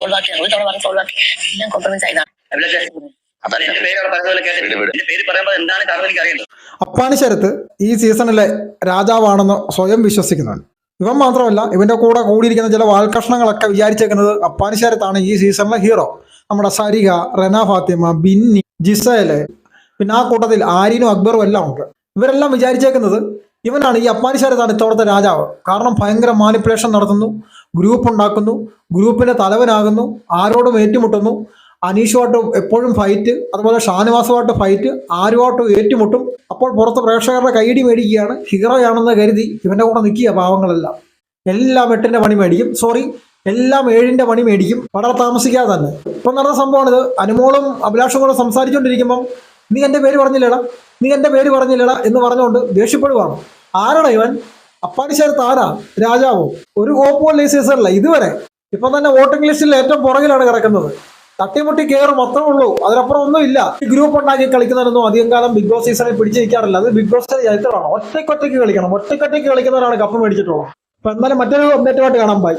ഒരു തവണ പറഞ്ഞ് എല്ലാം കോംപ്രമൈസ് ആയതാണ് അപ്പാനി ശരത്ത് ഈ സീസണിലെ രാജാവാണെന്ന് സ്വയം വിശ്വസിക്കുന്നു ഇവൻ മാത്രമല്ല ഇവന്റെ കൂടെ കൂടിയിരിക്കുന്ന ചില വാൽകഷ്ണങ്ങളൊക്കെ വിചാരിച്ചേക്കുന്നത് അപ്പാനി ശരത്താണ് ഈ സീസണിലെ ഹീറോ നമ്മുടെ സരിക റെന ഫാത്തിമ ബിന്നി ജിസേൽ. പിന്നെ ആ കൂട്ടത്തിൽ ആര്യനും അക്ബറും എല്ലാം ഉണ്ട്. ഇവരെല്ലാം വിചാരിച്ചേക്കുന്നത് ഇവനാണ് ഈ അപ്പാനി ശരത്താണ് ഇത്തവണത്തെ രാജാവ്. കാരണം ഭയങ്കര മാനിപ്പുലേഷൻ നടത്തുന്നു ഗ്രൂപ്പ് ഉണ്ടാക്കുന്നു ഗ്രൂപ്പിന്റെ തലവനാകുന്നു ആരോടും ഏറ്റുമുട്ടുന്നു. അനീഷുമായിട്ട് എപ്പോഴും ഫൈറ്റ് അതുപോലെ ഷാനിവാസുമായിട്ട് ഫൈറ്റ് ആരുമായിട്ടും ഏറ്റുമുട്ടും. അപ്പോൾ പുറത്ത് പ്രേക്ഷകരുടെ കൈയടി മേടിക്കുകയാണ് ഹിറയാണെന്ന് കരുതി ഇവന്റെ കൂടെ നിൽക്കുക പാവങ്ങളെല്ലാം. എല്ലാം എട്ടിന്റെ പണി മേടിക്കും. സോറി എല്ലാം ഏഴിന്റെ പണി മേടിക്കും. വളരെ താമസിക്കാതെ തന്നെ. ഇപ്പം നടന്ന സംഭവമാണിത്. അനുമോളും അഭിലാഷും കൂടെ സംസാരിച്ചുകൊണ്ടിരിക്കുമ്പം നീ എന്റെ പേര് പറഞ്ഞില്ലടാ? നീ എന്റെ പേര് പറഞ്ഞില്ലടാ എന്ന് പറഞ്ഞുകൊണ്ട് ദേഷ്യപ്പെടുവാണ്. ആരാണ് ഇവൻ? അപ്പാടിശേരത്ത് ആരാ? രാജാവോ? ഒരു കോപ്പും സീസണില്ല ഇതുവരെ. ഇപ്പൊ തന്നെ വോട്ടിംഗ് ലിസ്റ്റിൽ ഏറ്റവും പുറകിലാണ് കിടക്കുന്നത്. തട്ടിമുട്ടി കയറും അത്രേ ഉള്ളൂ. അതിനപ്പുറം ഒന്നും ഇല്ല. ഈ ഗ്രൂപ്പ് ഉണ്ടാക്കി കളിക്കുന്നവരൊന്നും അധികം കാലം ബിഗ് ബോസ് സീസണിൽ പിടിച്ചിരിക്കാറില്ല. അത് ബിഗ് ബോസിന്റെ ചരിത്രമാണ്. ഒറ്റയ്ക്കൊറ്റയ്ക്ക് കളിക്കണം. ഒറ്റയ്ക്കൊറ്റയ്ക്ക് കളിക്കുന്നവരാണ് കപ്പ് മേടിച്ചിട്ടുള്ളത്. അപ്പൊ എന്നാലും മറ്റൊരു അപ്ഡേറ്റുമായിട്ട് കാണാൻ ബൈ